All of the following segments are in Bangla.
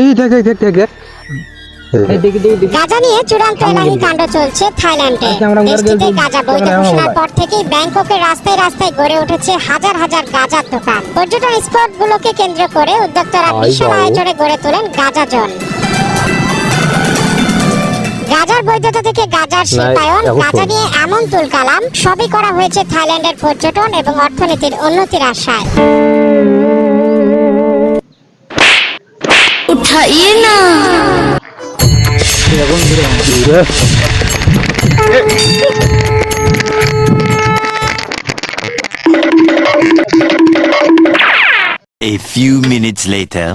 এই দেখ দেখ দেখ দেখ। দেখ গাজা নিয়ে চূড়ান্ত এলাহি কাণ্ড চলছে থাইল্যান্ডে। দেশটিতে গাজা বৈধ ঘোষণার পর থেকেই ব্যাংককের রাস্তায় রাস্তায় গড়ে উঠেছে হাজার হাজার গাজার দোকান। পর্যটন স্পট গুলোকে কেন্দ্র করে উদ্যোক্তারা বিশাল আয়োজনে গড়ে তোলেন গাজা জন। গাজার বৈধতা থেকে গাজার শিল্পায়ন গাজা নিয়ে এমন তুলকালাম সবই করা হয়েছে থাইল্যান্ডের পর্যটন এবং অর্থনীতির উন্নতির আশায়। Hyena. A few minutes later.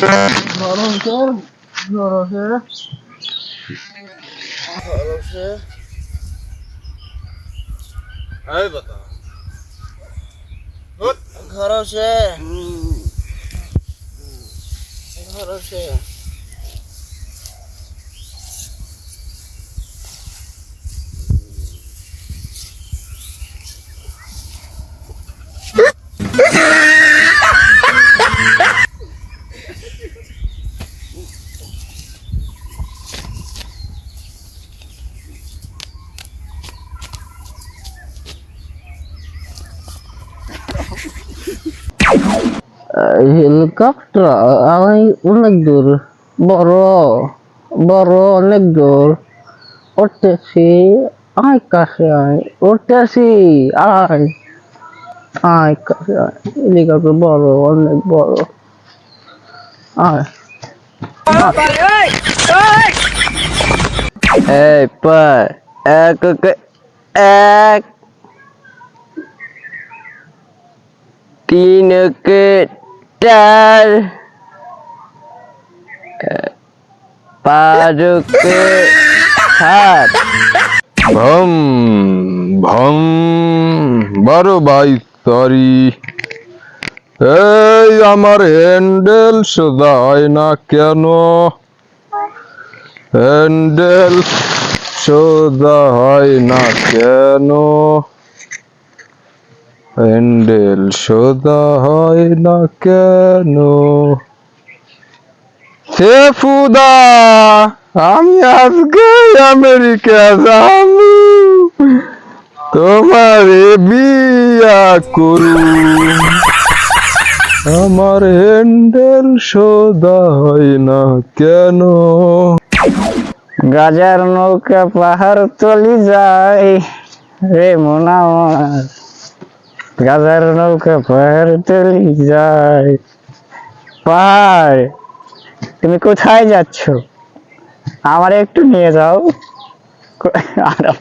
এই এই বাবা এই বাসা হ্যালো আপু ঘর সে ঘর সে হেলিকপ্টার আমি অনেক দূর বড় বড় অনেক দূর উঠতেছি আয় কাছে আয় উঠতেছি আয় আয় কাছে আয় হেলিকপ্টার বড় অনেক বড় আয় এই পায় এক এক- তিন চার পাঁচ সাত ভম ভম বড় ভাই সরি এই আমার হ্যান্ডেল সোজা হয় না কেন? হ্যান্ডেল সোজা হয় না কেন? হ্যান্ডেল সোজা হয় না কেন সে ফুদা আমি আজকে আমেরিকা যাব তোমার বিয়া করু আমার হ্যান্ডেল সোদা হয় না কেন গাজার নৌকা পাহাড় তলি যায় রে মোনা আমার গাজার নৌকা পাহাড় তলি যায়। পাহাড় তুমি কোথায় যাচ্ছ? আমার একটু নিয়ে যাও। আর-